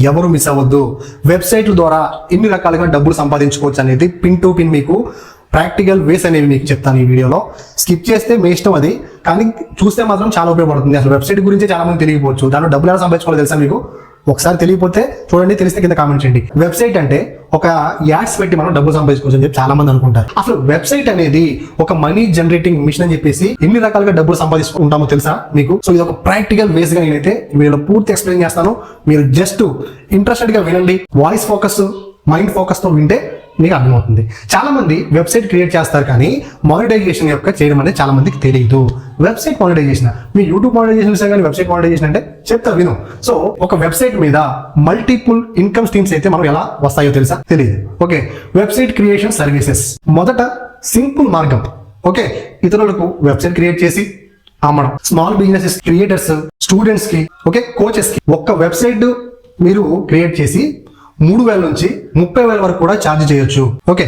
ఎవరు మిస్ అవ్వద్దు. వెబ్సైట్ల ద్వారా ఎన్ని రకాలుగా డబ్బులు సంపాదించుకోవచ్చు అనేది పిన్ టు పిన్ మీకు ప్రాక్టికల్ వేస్ అనేవి మీకు చెప్తాను ఈ వీడియోలో. స్కిప్ చేస్తే మీ ఇష్టం అది. కానీ చూస్తే మాత్రం చాలా ఉపయోగపడుతుంది. అసలు వెబ్సైట్ గురించి చాలా మంది తెలియకపోవచ్చు. దాంట్లో డబ్బులు ఎలా సంపాదించుకోవాలో తెలుసా మీకు? ఒకసారి తెలియకపోతే చూడండి తెలిస్తే కింద కామెంట్ చేయండి. వెబ్సైట్ అంటే ఒక యాడ్స్ పెట్టి మనం డబ్బు సంపాదించుకోవచ్చు అని చెప్పి చాలా మంది అనుకుంటారు. అసలు వెబ్సైట్ అనేది ఒక మనీ జనరేటింగ్ మిషన్ అని చెప్పేసి ఎన్ని రకాలుగా డబ్బులు సంపాదించుకుంటామో తెలుసా మీకు? సో ఇది ఒక ప్రాక్టికల్ వేస్గా నేనైతే వీడియోలో పూర్తి ఎక్స్ప్లెయిన్ చేస్తాను. మీరు జస్ట్ ఇంట్రెస్టెడ్గా వినండి. వాయిస్ ఫోకస్ మైండ్ ఫోకస్తో వింటే మీకు అర్థమవుతుంది. చాలా మంది వెబ్సైట్ క్రియేట్ చేస్తారు కానీ మానిటైజేషన్ యొక్క చేయడం అనేది చాలా మందికి తెలియదు. వెబ్సైట్ మానిటైజేషన్ మీ యూట్యూబ్ మానిటైజేషన్ కానీ వెబ్సైట్ మానిటైజేషన్ అంటే చెప్తా విను. సో ఒక వెబ్సైట్ మీద మల్టిపుల్ ఇన్కమ్ స్ట్రీమ్స్ అయితే మనం ఎలా వస్తాయో తెలుసా? తెలియదు ఓకే. వెబ్సైట్ క్రియేషన్ సర్వీసెస్ మొదట సింపుల్ మార్గం. ఓకే. ఇతరులకు వెబ్సైట్ క్రియేట్ చేసి అమ్మడం. స్మాల్ బిజినెసెస్ క్రియేటర్స్ స్టూడెంట్స్కి ఓకే కోచెస్కి ఒక్క వెబ్సైట్ మీరు క్రియేట్ చేసి మూడు వేల నుంచి ముప్పై వేల వరకు కూడా ఛార్జ్ చేయొచ్చు. ఓకే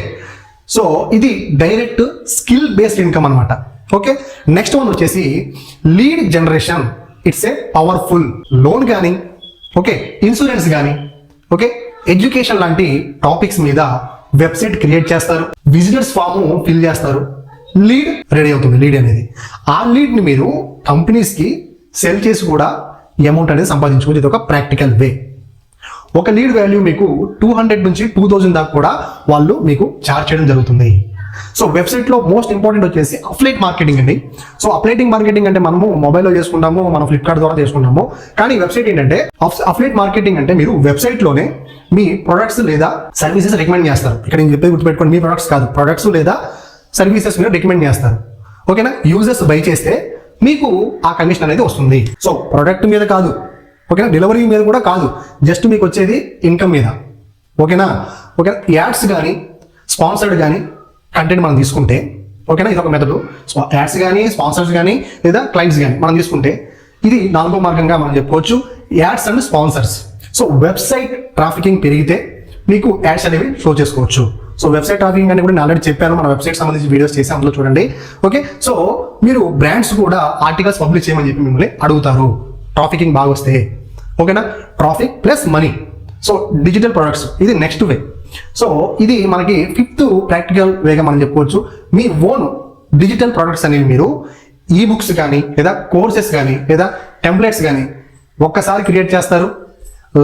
సో ఇది డైరెక్ట్ స్కిల్ బేస్డ్ ఇన్కమ్ అన్నమాట. ఓకే నెక్స్ట్ వన్ వచ్చేసి lead generation it's a powerful loan కానీ ఓకే ఇన్సూరెన్స్ కానీ ఓకే ఎడ్యుకేషన్ లాంటి టాపిక్స్ మీద వెబ్సైట్ క్రియేట్ చేస్తారు. విజిటర్స్ ఫామ్ ఫిల్ చేస్తారు. లీడ్ రెడీ అవుతుంది లీడ్ అనేది. ఆ లీడ్ని మీరు కంపెనీస్కి సెల్ చేసి కూడా అమౌంట్ అనేది సంపాదించుకోవచ్చు. ఇది ఒక ప్రాక్టికల్ వే ఒక లీడ్ వాల్యూ మీకు టూ హండ్రెడ్ నుంచి టూ థౌజండ్ దాకా కూడా వాళ్ళు మీకు చార్జ్ చేయడం జరుగుతుంది. సో వెబ్సైట్లో మోస్ట్ ఇంపార్టెంట్ వచ్చేసి అప్లేట్ మార్కెటింగ్ అండి. సో అప్లేటింగ్ మార్కెటింగ్ అంటే మనము మొబైల్లో చేసుకుంటాము మనం ఫ్లిప్కార్ట్ ద్వారా చేసుకుంటాము. కానీ వెబ్సైట్ ఏంటంటే అప్లేట్ మార్కెటింగ్ అంటే మీరు వెబ్సైట్లోనే మీ ప్రొడక్ట్స్ లేదా సర్వీసెస్ రికమెండ్ చేస్తారు. ఇక్కడ నేను చెప్పేది గుర్తుపెట్టుకోండి మీ ప్రొడక్ట్స్ కాదు ప్రొడక్ట్స్ లేదా సర్వీసెస్ మీద రికమెండ్ చేస్తారు. ఓకేనా యూజర్స్ బై చేస్తే మీకు ఆ కమిషన్ అనేది వస్తుంది. సో ప్రొడక్ట్ మీద కాదు ఓకేనా? డెలివరీ మీద కూడా కాదు. జస్ట్ మీకు వచ్చేది ఇన్కమ్ మీద. ఓకేనా? ఓకే యాడ్స్ కానీ స్పాన్సర్డ్ కానీ కంటెంట్ మనం తీసుకుంటే ఓకేనా? ఇది ఒక మెథడు యాడ్స్ కానీ స్పాన్సర్స్ కానీ లేదా క్లయింట్స్ కానీ మనం తీసుకుంటే ఇది నాలుగో మార్గంగా మనం చెప్పుకోవచ్చు. Ads and sponsors so website trafficking పెరిగితే మీకు యాడ్స్ అనేవి షో చేసుకోవచ్చు. సో వెబ్సైట్ ట్రాఫికింగ్ అని కూడా నేను ఆల్రెడీ చెప్పాను. మన వెబ్సైట్ సంబంధించి వీడియోస్ చేసి అందులో చూడండి. ఓకే సో మీరు బ్రాండ్స్ కూడా ఆర్టికల్స్ పబ్లిష్ చేయమని చెప్పి మిమ్మల్ని అడుగుతారు. ట్రాఫికింగ్ బాగా వస్తే ఓకేనా? Traffic plus money so digital products ఇది నెక్స్ట్ వే సో ఇది మనకి ఫిఫ్త్ ప్రాక్టికల్ వేగా మనం చెప్పుకోవచ్చు. మీ ఓన్ డిజిటల్ ప్రొడక్ట్స్ అనేవి మీరు ఈ బుక్స్ కానీ లేదా కోర్సెస్ కానీ లేదా టెంప్లెట్స్ కానీ ఒక్కసారి క్రియేట్ చేస్తారు.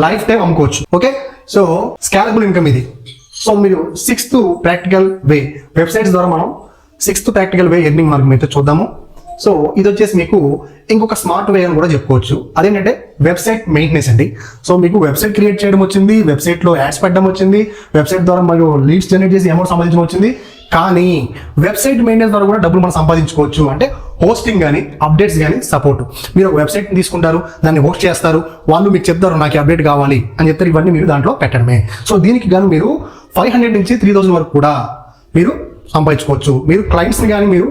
లైఫ్ టైం అమ్ముకోవచ్చు. ఓకే సో స్కాలబుల్ ఇన్కమ్ ఇది. సో మీరు సిక్స్త్ ప్రాక్టికల్ వే వెబ్సైట్స్ ద్వారా మనం సిక్స్త్ ప్రాక్టికల్ వే ఎర్నింగ్ మార్గం అయితే చూద్దాము. సో ఇది వచ్చేసి మీకు ఇంకొక స్మార్ట్ వే అని కూడా చెప్పుకోవచ్చు. అదేంటంటే వెబ్సైట్ మెయింటెనెన్స్ అండి. సో మీకు వెబ్సైట్ క్రియేట్ చేయడం వచ్చింది వెబ్సైట్లో యాడ్స్ పెట్టడం వచ్చింది వెబ్సైట్ ద్వారా మరియు లీడ్స్ జనరేట్ చేసి అమౌంట్ సంపాదించడం వచ్చింది. కానీ వెబ్సైట్ మెయింటెనెన్స్ ద్వారా కూడా డబ్బులు మనం సంపాదించుకోవచ్చు. అంటే హోస్టింగ్ కానీ అప్డేట్స్ కానీ సపోర్ట్ మీరు ఒక వెబ్సైట్ తీసుకుంటారు దాన్ని హోస్ట్ చేస్తారు వాళ్ళు మీకు చెప్తారు నాకు అప్డేట్ కావాలి అని చెప్తారు ఇవన్నీ మీరు దాంట్లో పెట్టడమే. సో దీనికి గాను మీరు ఫైవ్ హండ్రెడ్ నుంచి త్రీ థౌసండ్ వరకు కూడా మీరు సంపాదించుకోవచ్చు. మీరు క్లయింట్స్ని కానీ మీరు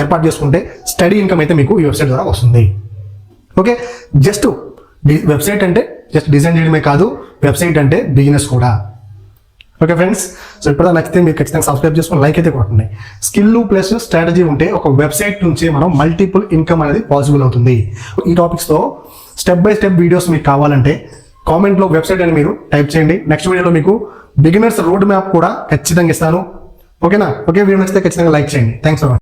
ఏర్పాటు చేసుకుంటే స్టడీ ఇన్కమ్ అయితే మీకు ఈ వెబ్సైట్ ద్వారా వస్తుంది. ఓకే? జస్ట్ వెబ్సైట్ అంటే జస్ట్ డిజైన్ చేయడమే కాదు వెబ్సైట్ అంటే బిజినెస్ కూడా. Okay friends? సో ఇప్పుడు నచ్చితే మీరు ఖచ్చితంగా సబ్స్క్రైబ్ చేసుకుని లైక్ అయితే కొట్టండి. స్కిల్ ప్లస్ స్ట్రాటజీ ఉంటే ఒక వెబ్సైట్ నుంచి మనం మల్టిపుల్ ఇన్కమ్ అనేది పాసిబుల్ అవుతుంది. ఈ టాపిక్స్తో స్టెప్ బై స్టెప్ వీడియోస్ మీకు కావాలంటే కామెంట్లో వెబ్సైట్ అని మీరు టైప్ చేయండి. నెక్స్ట్ వీడియోలో మీకు బిగినర్స్ రోడ్ మ్యాప్ కూడా ఖచ్చితంగా ఇస్తాను. ఓకేనా? ఓకే వీడియో నచ్చితే ఖచ్చితంగా లైక్ చేయండి. Thanks for